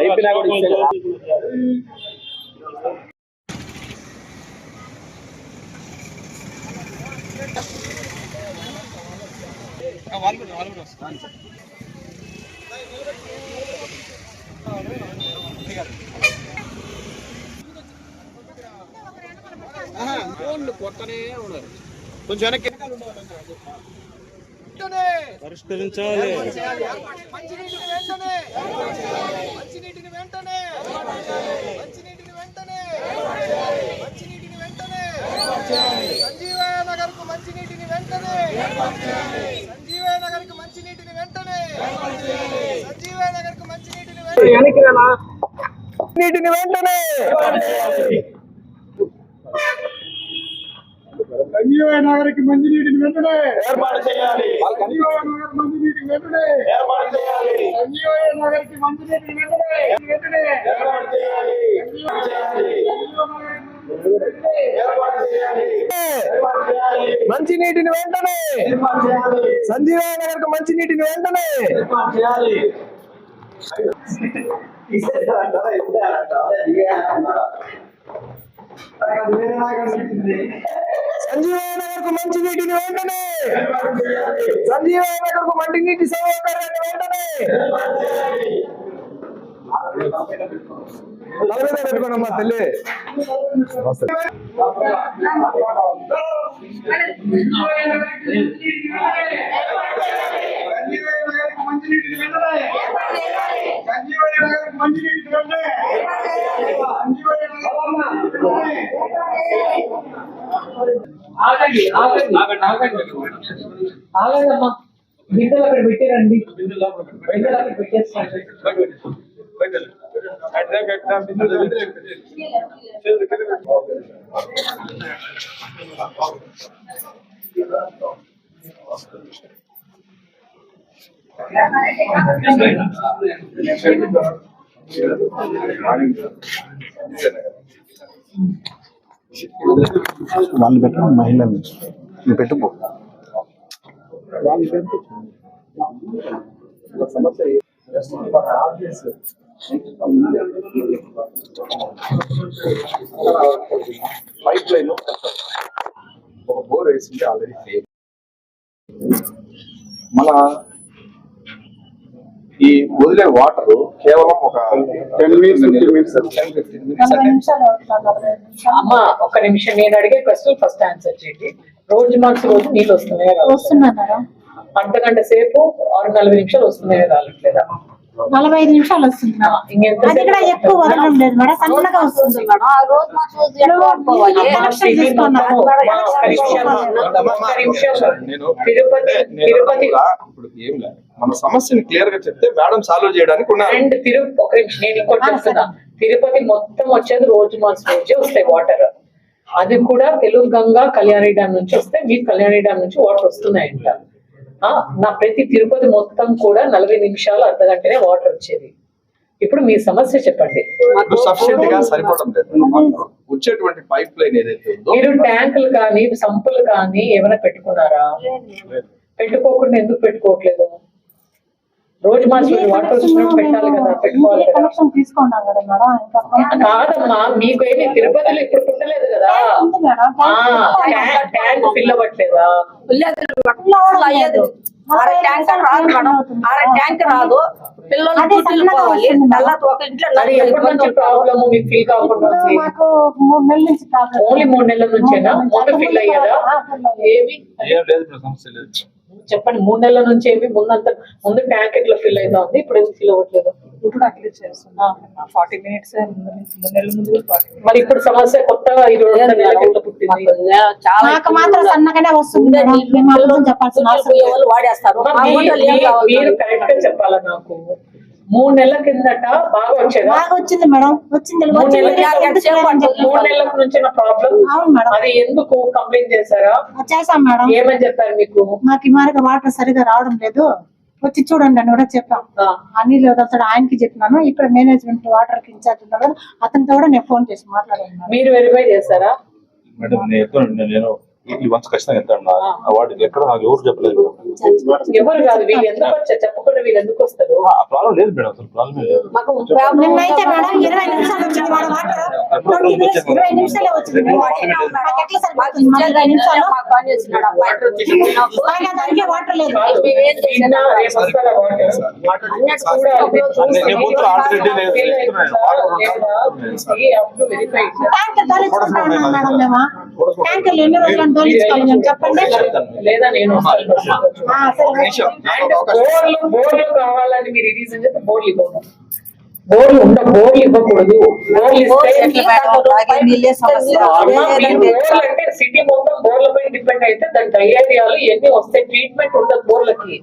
అయిపోయినా కూడా కొత్తనే కదా. కొంచెం వెనక్కి పరిష్కరించాలి. మంచినీటిని వెంటనే! మంచినీటిని వెంటనే! మంచినీటిని వెంటనే! మంచినీటిని వెంటనే! సంజీవయ్య నగర్కు మంచినీటిని వెంటనే! సంజీవయ్య నగర్కు మంచినీటిని వెంటనే! సంజీవయ్య నగర్కు మంచినీటిని వెంటనే! నీటిని వెంటనే! సంజీవయ్య నగర్కి మంచినీటిని వెంటనే. ఏర్పాటు చేయాలి. సంజీవయ్య నగర్ మంచినీటిని వెంటనే. ఏర్పాటు చేయాలి. సంజీవయ్య నగర్కి మంచినీటిని వెంటనే. వెంటనే. ఏర్పాటు చేయాలి. ఏర్పాటు చేయాలి. మంచినీటిని వెంటనే. ఏర్పాటు చేయాలి. సంజీవయ్య నగర్కు మంచినీటిని వెంటనే. ఏర్పాటు చేయాలి. ఇస్తారంటారా ఇస్తారంటారా వేరే లాగా ఉంటుంది సంజీవయ్య నగర్కు మంచినీటిని వెంటనే! సంజీవయ్య నగర్కు మంచినీటి సౌకర్యాన్ని వెంటనే! తల పెట్టుకోనమ్మా తల్లి సంజీవయ్య నగర్కి మంచినీటిని వెంటనే సంజీవయ్య నగర్కి మంచినీటిని వెంటనే సంజీవయ్య నగర్కి ఆగండి. ఆగండి ఆగండమ్మా బిడ్డలు అక్కడ పెట్టారండి. బిడ్డలు అక్కడ పెట్టేస్తాండి వాళ్ళు పెట్టిన మహిళలు. నువ్వు పెట్టుకో పైప్ లైన్ ఒక బోర్ వేసింది ఆల్రెడీ మన ఈ వదిలే వాటర్ కేవలం ఒక టెన్ మినిట్స్ ఫిఫ్టీన్ మినిట్స్ అమ్మ ఒక్క నిమిషం. నేను అడిగే క్వశ్చన్ ఫస్ట్ ఆన్సర్ చేయండి. రోజు మార్చి రోజు నీళ్ళు వస్తున్నాయా రావట్లేదా? వస్తున్నా మేడం. అర్ధ గంట సేపు ఆరు నలభై నిమిషాలు వస్తున్నాయా రావట్లేదా? నలభై ఐదు నిమిషాలు వస్తుంది మేడం. ఇంకెంత అది కూడా ఎక్కువ వదలడం లేదు మేడం సన్నగా వస్తుంది. మేడం ఆ రోజు మా తిరుపతి తిరుపతి. ఇప్పుడు ఏం లేదు. మన సమస్యని క్లియర్గా చెప్తే మేడం సాల్వ్ చేయడానికి ఉన్నారు. అండ్ తిరు ఒక నిమిషం నేను ఇంకోటి చెప్తున్నా. తిరుపతి మొత్తం వచ్చేది రోజు మార్చి రోజే వస్తాయి వాటర్ అది కూడా తెలుగు గంగా కళ్యాణి డ్యామ్ నుంచి వస్తే మీకు కళ్యాణి డ్యామ్ నుంచి వాటర్ వస్తున్నాయంట. నా ప్రతి తిరుపతి మొత్తం కూడా నలభై నిమిషాలు అర్ధ గంటనే వాటర్ వచ్చేది. ఇప్పుడు మీ సమస్య చెప్పండి. సఫిషియెంట్గా సరిపోవడం లేదు. వచ్చేటువంటి పైప్ లైన్ ఏదైతే ఉందో మీరు ట్యాంకులు కానీ సంపులు కానీ ఏమైనా పెట్టుకున్నారా? పెట్టుకోకుండా ఎందుకు పెట్టుకోవట్లేదు? రోజు మార్చి వాటర్ వచ్చినప్పుడు పెట్టాలి కదా పెట్టుకోవాలి కదా. కనెక్షన్ తీసుకున్నాం కదా మేడం కాదమ్మా మీకు ఏమి తిరుపతిలో ఇప్పుడు పుట్టలేదు కదా. ట్యాంక్ ఫిల్ అవ్వట్లేదా? అయ్యేది. ట్యాంకర్ రాదు మేడం. అర ట్యాంక్ రాదు. పిల్లలు పోవాలి. ప్రాబ్లమ్? మీకు ఫిల్ కాకుండా మాకు మూడు నెలల నుంచి ఓన్లీ మూడు నెలల నుంచేనా? ముందు ఫిల్ అయ్యేదా ఏమి ఏం లేదు సమస్య లేదు. చెప్పండి మూడు నెలల నుంచి ఏమి ముందంత ముందు ట్యాంక్ ఎట్లా ఫిల్ అవుతా ఉంది ఇప్పుడు ఎందుకు ఫిల్ అవ్వట్లేదు? ఇప్పుడు అట్లా చేస్తున్నా. ఫార్టీ మినిట్స్ నెల ముందు ఫార్టీ మరి ఇప్పుడు సమస్య కొత్తగా పుట్టింది. చాలా మాకు మాత్రం సన్నగానే వస్తుంది చెప్పాల్సిన వాడేస్తారు. మీరు కరెక్ట్ చెప్పాలా నాకు? మూడు నెలల కిందట బాగా వచ్చేదా? బాగా వచ్చింది మేడం. వచ్చింది మూడు నెలల నుంచి ప్రాబ్లం అవును మేడం. అది ఎందుకు కంప్లైంట్ చేశారా? చేసాం మేడం. ఏమని చెప్పారు మీకు? మాకు ఈ వాటర్ సరిగా రావడం లేదు. వచ్చి చూడండి అని కూడా చెప్పాం. అనిల్ అతడు ఆయనకి చెప్పినాను. ఇక్కడ మేనేజ్మెంట్ వాటర్కి ఇన్ఛార్జ్ ఉన్నాడు. అతనితో కూడా నేను ఫోన్ చేసి మాట్లాడాను. మీరు వెరిఫై చేశారా? మేడం నేను ఈ వన్స్ ఖచ్చితంగా ఎంత వాటి ఎక్కడ నాకు ఎవరు చెప్పలేదు ఎవరు కాదు వీళ్ళు ఎందుకు వచ్చారు చెప్పకుండా వీళ్ళు ఎందుకు వస్తారు? ప్రాబ్లం లేదు మేడం అసలు. ప్రాబ్లం లేదు. లేదు నేను- ట్యాంకర్లు ఎన్ని రోజులను తోలించుకోవాలి మేము చెప్పండి లేదా బోర్లు బోర్లు కావాలని మీరు రీజన్ చెప్తే బోర్లు బోర్లు ఉండ బోర్లు ఇవ్వకూడదు. బోర్లు బోర్లు అంటే సిటీ మొత్తం బోర్లపై డిపెండ్ అయితే దాని డయేరియాలు ఎన్ని వస్తాయి. ట్రీట్మెంట్ ఉండదు బోర్లకి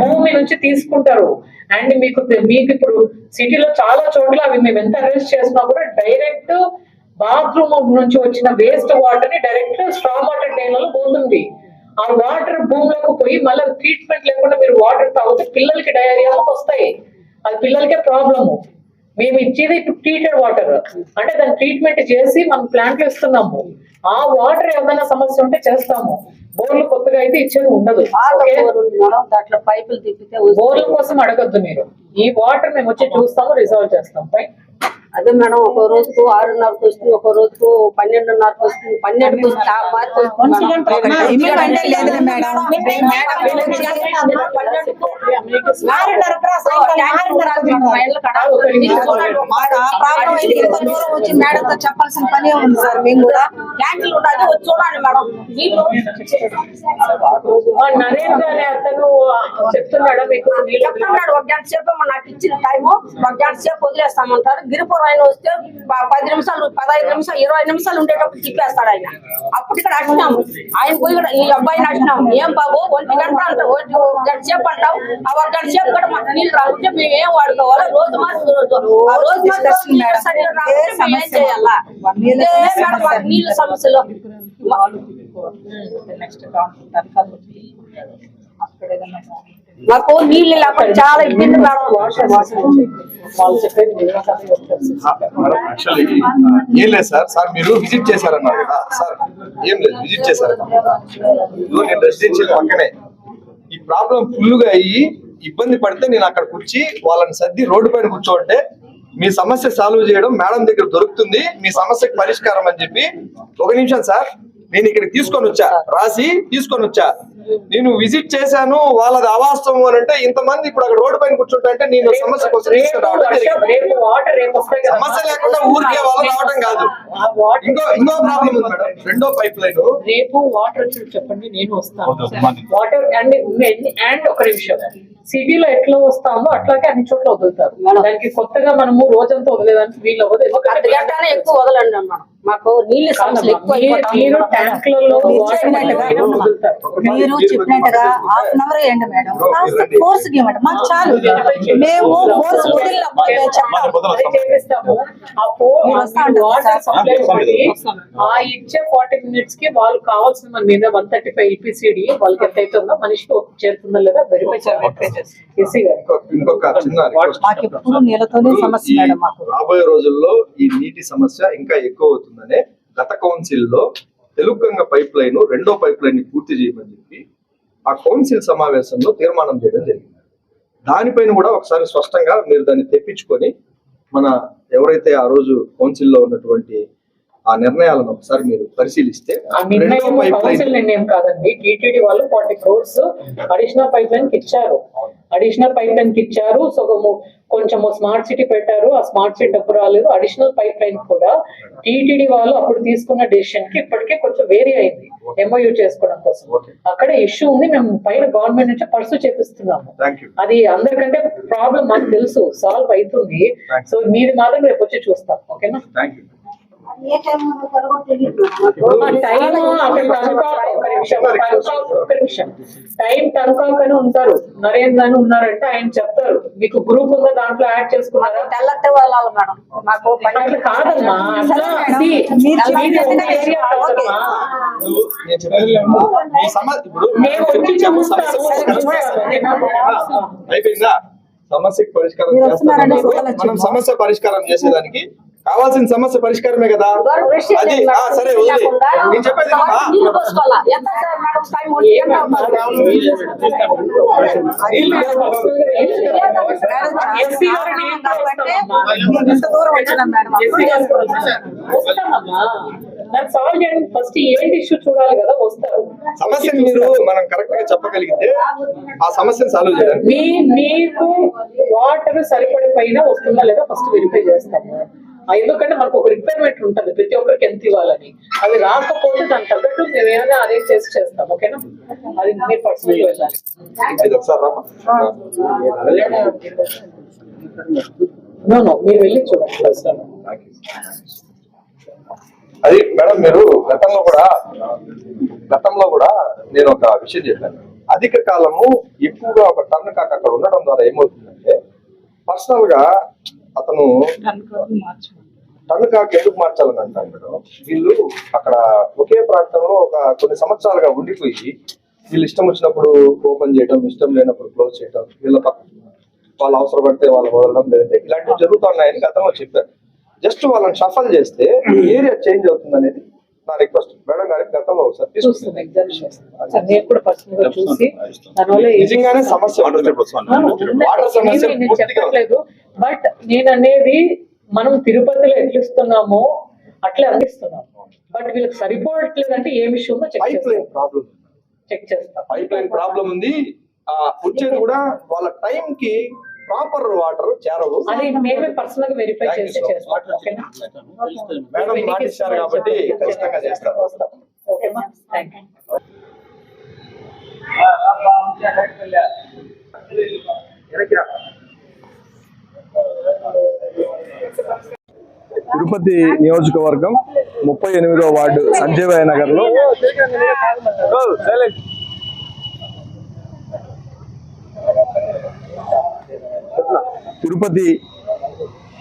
భూమి నుంచి తీసుకుంటారు. అండ్ మీకు మీకు ఇప్పుడు సిటీలో చాలా చోట్ల అవి మేము ఎంత అరెస్ట్ చేసినా కూడా డైరెక్ట్ బాత్రూమ్ నుంచి వచ్చిన వేస్ట్ వాటర్ని డైరెక్ట్ స్ట్రాంగ్ వాటర్ డ్రైన్లలో పోతుంది. ఆ వాటర్ భూమిలోకి పోయి మళ్ళీ ట్రీట్మెంట్ లేకుండా మీరు వాటర్ తాగితే పిల్లలకి డయేరియా వస్తాయి. అది పిల్లలకే ప్రాబ్లము మేము ఇచ్చేది ఇప్పుడు ట్రీటెడ్ వాటర్ అంటే దాన్ని ట్రీట్మెంట్ చేసి మనం ప్లాంట్లు ఇస్తున్నాము. ఆ వాటర్ ఏమైనా సమస్య ఉంటే చేస్తాము. బోర్లు కొత్తగా అయితే ఇచ్చేది ఉండదు. దాంట్లో పైపులు తిప్పితే బోర్ల కోసం అడగద్దు మీరు. ఈ వాటర్ మేము వచ్చి చూస్తాము రిజాల్వ్ చేస్తాం. అదే మేడం ఒక రోజుకు ఆరున్నరకు వస్తుంది ఒక రోజుకు పన్నెండున్నరకు వస్తుంది పన్నెండుకు మేడం. మేడం. మేడం. వచ్చి మేడంతో చెప్పాల్సిన పనే ఉంది సార్ మేము కూడా ట్యాంకులు ఉన్నది వచ్చి చూడండి మేడం నరేంద్ర అతను చెప్తున్నాడా మీకు చెప్తున్నాడు ఒక గంట సేపు నాకు ఇచ్చిన టైము ఒక గంట సేపు వదిలేస్తామంటారు గిరిపురం ఆయన వస్తే పది నిమిషాలు పదహైదు నిమిషాలు ఇరవై నిమిషాలు ఉండేటప్పుడు తిప్పేస్తాడు ఆయన. అప్పుడు ఇక్కడ వచ్చినాము ఆయన పోయి ఈ అబ్బాయిని వచ్చినాము ఏం బాబు ఒంటి గంట అంటావు గంట సేపు అంటావు. ఆ ఒక గంట సేపు కూడా మాకు నీళ్ళు రాకుంటే మేము ఏం వాడుకోవాలో? రోజు మార్చి రోజు. ఆ రోజు మేము ఏం చేయాలా? నీళ్ళ సమస్యలు. మాకు నీళ్ళు లేకుండా చాలా ఇబ్బంది మేడం. యాక్చువల్లీ ఏం లేదు సార్. సార్ మీరు విజిట్ చేశారన్నారు కదా. సార్ ఏం లేదు విజిట్ చేశారన్నారు నేను రెసిడెన్షియల్ పక్కనే. ఈ ప్రాబ్లం ఫుల్గా అయ్యి ఇబ్బంది పడితే నేను అక్కడ కూర్చి వాళ్ళని సర్ది రోడ్డు పైన కూర్చోంటే మీ సమస్య సాల్వ్ చేయడం మేడం దగ్గర దొరుకుతుంది. మీ సమస్యకు పరిష్కారం అని చెప్పి ఒక నిమిషం సార్ నేను ఇక్కడ తీసుకొని వచ్చా. రాసి తీసుకొని వచ్చా. నేను విజిట్ చేశాను వాళ్ళది అవాస్తవం అని అంటే ఇంతమంది ఇప్పుడు అక్కడ రోడ్డు పైన కూర్చుంటా అంటే నేను సమస్య కోసం సమస్య లేకుండా ఊరికే వాళ్ళు రావడం కాదు. ఇంకో ఇంకో ప్రాబ్లం ఉంది మేడం రెండో పైప్ లైన్ రేపు వాటర్ వచ్చి చెప్పండి నేను వస్తాను. వాటర్ అండ్ అండ్ ఒక నిమిషం. సిటీలో ఎట్లా వస్తామో అట్లాగే అన్ని చోట్ల వదులుతారు. దానికి కొత్తగా మనము రోజంతా వదిలేదానికి వీలు అవ్వదు. ఎక్కువ వదలండి మాకు నీళ్ళు సమస్యలు ఎక్కువ. ట్యాంకులలో వదులుతారు. మీరు చెప్పినట్టుగా హాఫ్ అన్ అవర్ వేయండి మేడం. కాస్త కోర్స్ ఇవ్వండి. మాకు చాలు. మేము కోర్స్ వదిలినప్పుడు. ఆ ఇచ్చే ఫార్టీ మినిట్స్కి వాళ్ళు కావాల్సిన మన మీద వన్ థర్టీ ఫైవ్ ఎల్పిసిడి వాళ్ళకి ఎంత అవుతుందో మనిషికి చేరుతుందో లేదా వెరిఫై చేయాలి. ఎప్పుడు నీళ్ళతోనే సమస్య మేడం మాకు. రాబోయే రోజుల్లో ఈ నీటి సమస్య ఇంకా ఎక్కువ అవుతుందనే గత కౌన్సిల్లో తెలుగంగ పైప్ లైన్ రెండో పైప్ లైన్ని పూర్తి చేయమని చెప్పి ఆ కౌన్సిల్ సమావేశంలో తీర్మానం చేయడం జరిగింది. దానిపైన కూడా ఒకసారి స్పష్టంగా మీరు దాన్ని తెప్పించుకొని మన ఎవరైతే ఆ రోజు కౌన్సిల్లో ఉన్నటువంటి ఆ నిర్ణయాలను ఒకసారి మీరు పరిశీలిస్తే నిర్ణయం కాదండి. టీటీడీ వాళ్ళు ఫార్టీ అడిషనల్ పైప్ లైన్కి ఇచ్చారు. అడిషనల్ పైప్ లైన్కి ఇచ్చారు. సగము కొంచెము స్మార్ట్ సిటీ పెట్టారు. ఆ స్మార్ట్ సిటీ డబ్బు రాలేదు. అడిషనల్ పైప్ లైన్ కూడా టీటీడీ వాళ్ళు అప్పుడు తీసుకున్న డెసిషన్కి ఇప్పటికే కొంచెం వేరీ అయింది. ఎంఓయూ చేసుకోవడం కోసం. అక్కడ ఇష్యూ ఉంది. మేము పైన గవర్నమెంట్ నుంచి పర్సు చేపిస్తున్నాము. అది అందరికంటే ప్రాబ్లం మాకు తెలుసు. సాల్వ్ అవుతుంది. సో మీది మాత్రం రేపు వచ్చి చూస్తాం. ఓకేనా ఏ టైం టైం అని ఉంటారు. నరేంద్ర అని ఉన్నారంటే ఆయన చెప్తారు. మీకు గ్రూప్ ఉందా? దాంట్లో యాడ్ చేసుకున్నారా? తెల్లతే వెళ్ళాలి మేడం. మాకు అట్లా కాదమ్మా. అయిపోయిందా? సమస్యకి పరిష్కారం మనం సమస్య పరిష్కారం చేసేదానికి కావాల్సిన సమస్య పరిష్కారమే కదా? అది ఆ, సరే వదిలే నేను చెప్పేది సమస్యని మీరు మనం కరెక్ట్గా చెప్పగలిగితే ఆ సమస్యను సాల్వ్ మీ మీకు వాటర్ సరిపడే పైన వస్తుందా లేదా ఫస్ట్ వెరిఫై చేస్తాము. ఎందుకంటే మనకు ఒక రిక్వైర్మెంట్ ఉంటుంది. ప్రతి ఒక్కరికి ఎంత ఇవ్వాలని. అది రాకపోతే దాని తగ్గట్టు మేము ఏమైనా అరేంజ్ చేసి చేస్తాం. ఓకేనా అది మీరు పర్సనల్ వెళ్ళాలి మీరు వెళ్ళి చూడండి. అది మేడం మీరు గతంలో కూడా గతంలో కూడా నేను ఒక విషయం చెప్పాను. అధిక కాలము ఎక్కువగా ఒక టన్ను కాక అక్కడ ఉండడం ద్వారా ఏమవుతుందంటే పర్సనల్గా అతను టన్ను కాక ఎందుకు మార్చాలని అంటాను మేడం. వీళ్ళు అక్కడ ఒకే ప్రాంతంలో ఒక కొన్ని సంవత్సరాలుగా ఉండిపోయి వీళ్ళు ఇష్టం వచ్చినప్పుడు ఓపెన్ చేయడం ఇష్టం లేనప్పుడు క్లోజ్ చేయడం వీళ్ళ పక్క వాళ్ళు అవసరపడితే వాళ్ళు వదలడం లేదంటే ఇలాంటివి జరుగుతున్నాయని గతంలో చెప్పారు. జస్ట్ వాళ్ళని షఫల్ చేస్తే ఏరియా చేంజ్ అవుతుంది అనేది నా రిక్వెస్ట్ మేడం గారికి గతంలో నిజంగానే సమస్య వాటర్ సమస్య బట్ నేను అనేది మనం తిరుపతిలో ఎట్లా ఇస్తున్నామో అట్లే అందిస్తున్నాం. బట్ వీళ్ళకి సరిపోవట్లేదు అంటే ఏ విషయం ఉందో చెక్ పైప్ చేస్తాం? లైన్ ప్రాబ్లం చెక్ చేస్తాం. పైప్ లైన్ ప్రాబ్లం ఉంది. ఆ వచ్చేది కూడా వాళ్ళ టైం కి ప్రాపర్ వాటర్ చేరవు. మేడం ఇచ్చారు కాబట్టి ఖచ్చితంగా చేస్తారు తిరుపతి నియోజకవర్గం ముప్పై ఎనిమిదో వార్డు సంజీవయ్య నగర్ తిరుపతి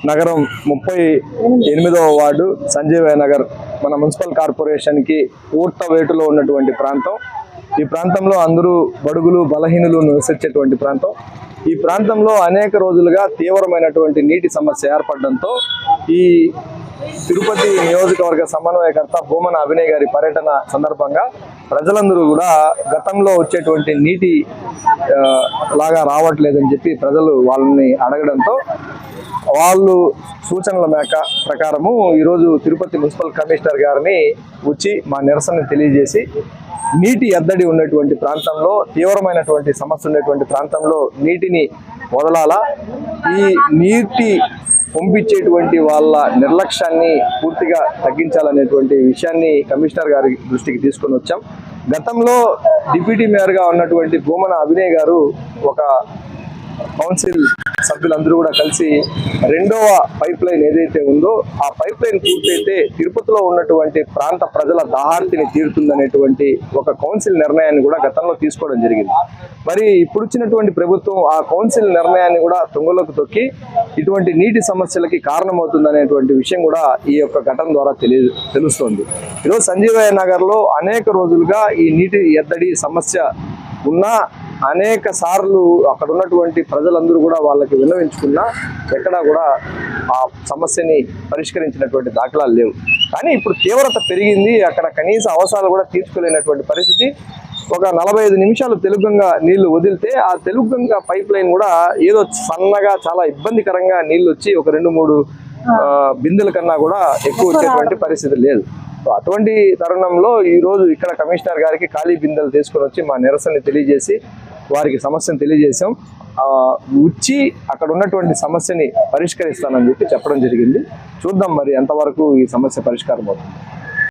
నగరం ముప్పై ఎనిమిదవ వార్డు సంజీవయ్య నగర్ మన మున్సిపల్ కార్పొరేషన్కి ఊర్త వేటులో ఉన్నటువంటి ప్రాంతం. ఈ ప్రాంతంలో అందరూ బడుగులు బలహీనులు నివసించేటువంటి ప్రాంతం. ఈ ప్రాంతంలో అనేక రోజులుగా తీవ్రమైనటువంటి నీటి సమస్య ఏర్పడడంతో ఈ తిరుపతి నియోజకవర్గ సమన్వయకర్త భూమన అభినయ్ గారి పర్యటన సందర్భంగా ప్రజలందరూ కూడా గతంలో వచ్చేటువంటి నీటి లాగా రావట్లేదని చెప్పి ప్రజలు వాళ్ళని అడగడంతో వాళ్ళు సూచనల మేక ప్రకారము ఈరోజు తిరుపతి మున్సిపల్ కమిషనర్ గారిని వచ్చి మా నిరసన తెలియజేసి నీటి ఎద్దడి ఉన్నటువంటి ప్రాంతంలో తీవ్రమైనటువంటి సమస్య ఉన్నటువంటి ప్రాంతంలో నీటిని వదలాలా? ఈ నీటి పంపించేటువంటి వాళ్ళ నిర్లక్ష్యాన్ని పూర్తిగా తగ్గించాలనేటువంటి విషయాన్ని కమిషనర్ గారి దృష్టికి తీసుకొని వచ్చాం. గతంలో డిప్యూటీ మేయర్గా ఉన్నటువంటి భూమన అభినయ్ గారు ఒక కౌన్సిల్ సభ్యులందరూ కూడా కలిసి రెండవ పైప్ లైన్ ఏదైతే ఉందో ఆ పైప్ లైన్ పూర్తయితే తిరుపతిలో ఉన్నటువంటి ప్రాంత ప్రజల దాహార్తిని తీరుతుందనేటువంటి ఒక కౌన్సిల్ నిర్ణయాన్ని కూడా గతంలో తీసుకోవడం జరిగింది. మరి ఇప్పుడు వచ్చినటువంటి ప్రభుత్వం ఆ కౌన్సిల్ నిర్ణయాన్ని కూడా తుంగలోకి తొక్కి ఇటువంటి నీటి సమస్యలకి కారణమవుతుందనేటువంటి విషయం కూడా ఈ యొక్క ఘటన ద్వారా తెలియ తెలుస్తోంది. ఈరోజు సంజీవయ్య నగర్లో అనేక రోజులుగా ఈ నీటి ఎద్దడి సమస్య ఉన్నా అనేక సార్లు అక్కడ ఉన్నటువంటి ప్రజలందరూ కూడా వాళ్ళకి విన్నవించుకున్నా ఎక్కడా కూడా ఆ సమస్యని పరిష్కరించినటువంటి దాఖలాలు లేవు. కానీ ఇప్పుడు తీవ్రత పెరిగింది. అక్కడ కనీస అవసరాలు కూడా తీర్చుకోలేనటువంటి పరిస్థితి. ఒక నలభై ఐదు నిమిషాలు తెలుగంగా నీళ్ళు వదిలితే ఆ తెలుగంగా పైప్ లైన్ కూడా ఏదో సన్నగా చాలా ఇబ్బందికరంగా నీళ్ళు వచ్చి ఒక రెండు మూడు బిందెల కన్నా కూడా ఎక్కువ వచ్చేటువంటి పరిస్థితి లేదు. అటువంటి తరుణంలో ఈ రోజు ఇక్కడ కమిషనర్ గారికి ఖాళీ బిందెలు తీసుకొని వచ్చి మా నిరసనని తెలియజేసి వారికి సమస్యను తెలియజేశాం. వచ్చి అక్కడ ఉన్నటువంటి సమస్యని పరిష్కరిస్తానని చెప్పి చెప్పడం జరిగింది. చూద్దాం మరి ఎంతవరకు ఈ సమస్య పరిష్కారం అవుతుంది.